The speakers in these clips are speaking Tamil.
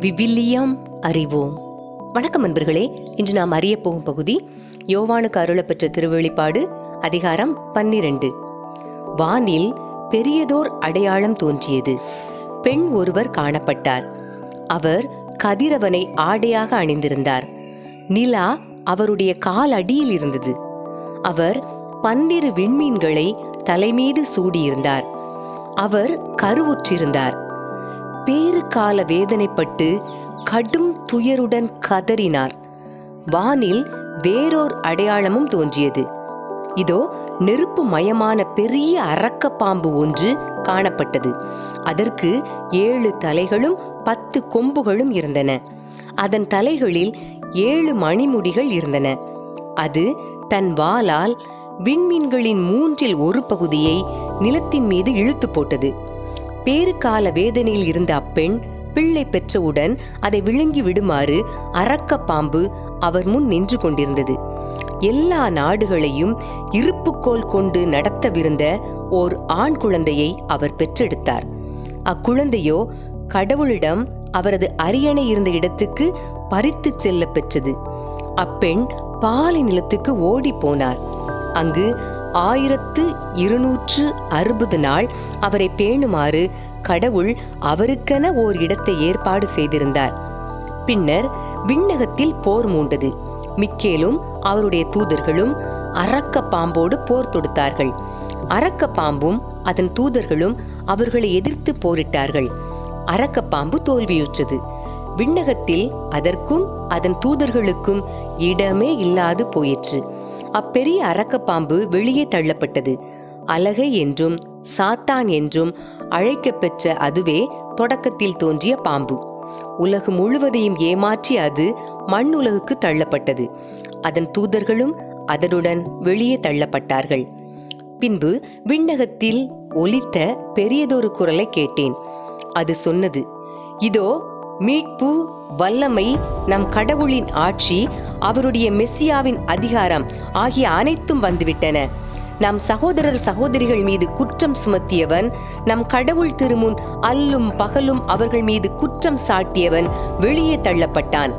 விவிலியம் அறிவோம். வணக்கம் அன்பர்களே இன்று நாம் அறிய போகும் பகுதி யோவானுக்கு அருளப்பெற்ற திருவெளிப்பாடு அதிகாரம் பன்னிரண்டு. வானில் பெரியதோர் அடையாளம் தோன்றியது. பெண் ஒருவர் காணப்பட்டார். அவர் கதிரவனை ஆடையாக அணிந்திருந்தார். நிலா அவருடைய கால் அடியில் இருந்தது. அவர் பன்னிரு விண்மீன்களை தலைமீது சூடியிருந்தார். அவர் கருவுற்றிருந்தார். பேறு கால வேதனைப்பட்டு கடும் துயருடன் கதறினார். வானில் வேறோர் அடையாளமும் தோன்றியது. இதோ நெருப்பு மயமான பெரிய அரக்க பாம்பு ஒன்று காணப்பட்டது. அதற்கு ஏழு தலைகளும் பத்து கொம்புகளும் இருந்தன. அதன் தலைகளில் ஏழு மணிமுடிகள் இருந்தன. அது தன் வாளால் விண்மீன்களின் மூன்றில் ஒரு பகுதியை நிலத்தின் மீது இழுத்து போட்டது. பேறுகால வேதனையில் இருந்த அப்பெண் பிள்ளை பெற்றவுடன் அதை விழுங்கி விடுமாறு அரக்க பாம்பு அவர் முன் நின்று கொண்டிருந்தது. எல்லா நாடுகளையும் இருப்புக்கோல் கொண்டு நடத்தவிருந்த ஓர் ஆண் குழந்தையை அவர் பெற்றெடுத்தார். அக்குழந்தையோ கடவுளிடம் அவரது அரியணை இருந்த இடத்துக்கு பறித்து செல்ல பெற்றது. அப்பெண் பாலை நிலத்துக்கு ஓடி போனார். அங்கு ஆயிரத்து இருநூற்று அறுபது நாள் அவரை பேணுமாறு கடவுள் அவருக்கென ஓர் இடத்தை ஏற்பாடு செய்திருந்தார். பின்னர் விண்ணகத்தில் போர் மூண்டது. மிக்கேலும் அவருடைய தூதர்களும் அரக்க பாம்போடு போர் தொடுத்தார்கள். அரக்க பாம்பும் அதன் தூதர்களும் அவர்களை எதிர்த்து போரிட்டார்கள். அரக்க பாம்பு தோல்வியுற்றது. விண்ணகத்தில் அதற்கும் அதன் தூதர்களுக்கும் இடமே இல்லாது போயிற்று. அப்பெரிய அரக்கப்பாம்பு வெளியே தள்ளப்பட்டது. அலகை என்றும் சாத்தான் என்றும் அழைக்கப்பெற்ற அதுவே தொடக்கத்தில் தோன்றிய பாம்பு. உலகு முழுவதையும் ஏமாற்றி அது மண் உலகுக்கு தள்ளப்பட்டது. அதன் தூதர்களும் அதனுடன் வெளியே தள்ளப்பட்டார்கள். பின்பு விண்ணகத்தில் ஒலித்த பெரியதொரு குரலை கேட்டேன். அது சொன்னது இதோ மீட்பு வல்லமை நம் கடவுளின் ஆட்சி அவருடைய மெஸ்ஸியாவின் அதிகாரம் ஆகிய அனைத்தும் வந்துவிட்டன. நம் சகோதரர் சகோதரிகள் மீது குற்றம் சுமத்தியவன் நம் கடவுள் திருமுன் அல்லும் பகலும் அவர்கள் மீது குற்றம் சாட்டியவன் வெளியே தள்ளப்பட்டான்.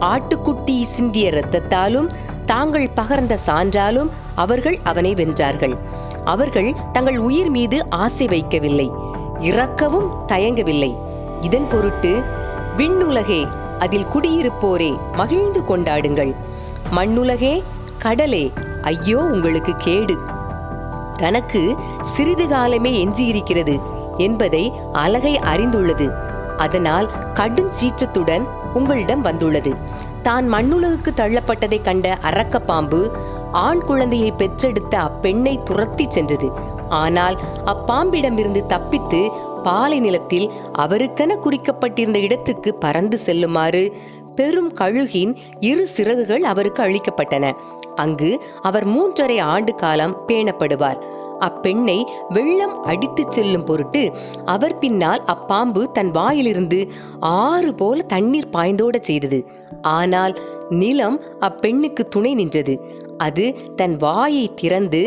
ஆட்டுக்குட்டி சிந்திய இரத்தத்தாலும் தாங்கள் பகர்ந்த சான்றாலும் அவர்கள் அவனை வென்றார்கள். அவர்கள் தங்கள் உயிர் மீது ஆசை வைக்கவில்லை இறக்கவும் தயங்கவில்லை. இதன் பொருட்டு விண்ணுலகே அதில் குடியிருப்போரே மகிழ்ந்து கொண்டாடுங்கள். மண்ணுலகே கடலே ஐயோ உங்களுக்கு கேடு. தனக்கு சிறிது காலமே எஞ்சியிருக்கிறது என்பதை அலகை அறிந்துள்ளது. அதனால் கடும் சீற்றத்துடன் உங்களிடம் வந்துள்ளது. தான் மண்ணுலகுக்கு தள்ளப்பட்டதை கண்ட அரக்க பாம்பு ஆண் குழந்தையை பெற்றெடுத்த அப்பெண்ணை துரத்தி சென்றது. ஆனால் அப்பாம்பிடமிருந்து தப்பித்து பாலை நிலத்தில் அவருக்கென குறிக்கப்பட்டிருந்த இடத்துக்கு பறந்து செல்லுமாறு பெரும் கழுகின் இரு சிறகுகள் அவருக்கு அளிக்கப்பட்டன. அங்கு அவர் மூன்றரை ஆண்டு காலம் பேணப்படுவார். அப்பெண்ணை வெள்ளம் அடித்துச் செல்லும் பொருட்டு அவர் பின்னால் அப்பாம்பு தன் வாயிலிருந்து ஆறு போல தண்ணீர் பாய்ந்தோட செய்தது. ஆனால் நிலம் அப்பெண்ணுக்கு துணை நின்றது. அது தன் வாயை திறந்து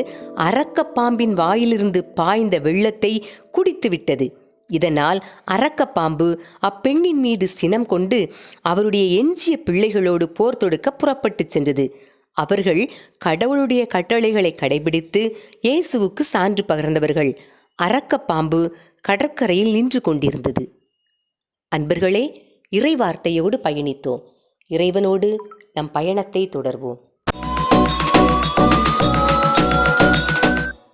அரக்கப்பாம்பின் வாயிலிருந்து பாய்ந்த வெள்ளத்தை குடித்துவிட்டது. இதனால் அரக்கப்பாம்பு அப்பெண்ணின் மீது சினம் கொண்டு அவருடைய எஞ்சிய பிள்ளைகளோடு போர் தொடுக்க புறப்பட்டுச் சென்றது. அவர்கள் கடவுளுடைய கட்டளைகளை கடைபிடித்து இயேசுவுக்கு சான்று பகர்ந்தவர்கள். அரக்கப்பாம்பு கடற்கரையில் நின்று கொண்டிருந்தது. அன்பர்களே இறை வார்த்தையோடு பயணித்தோம். இறைவனோடு நம் பயணத்தை தொடர்வோம்.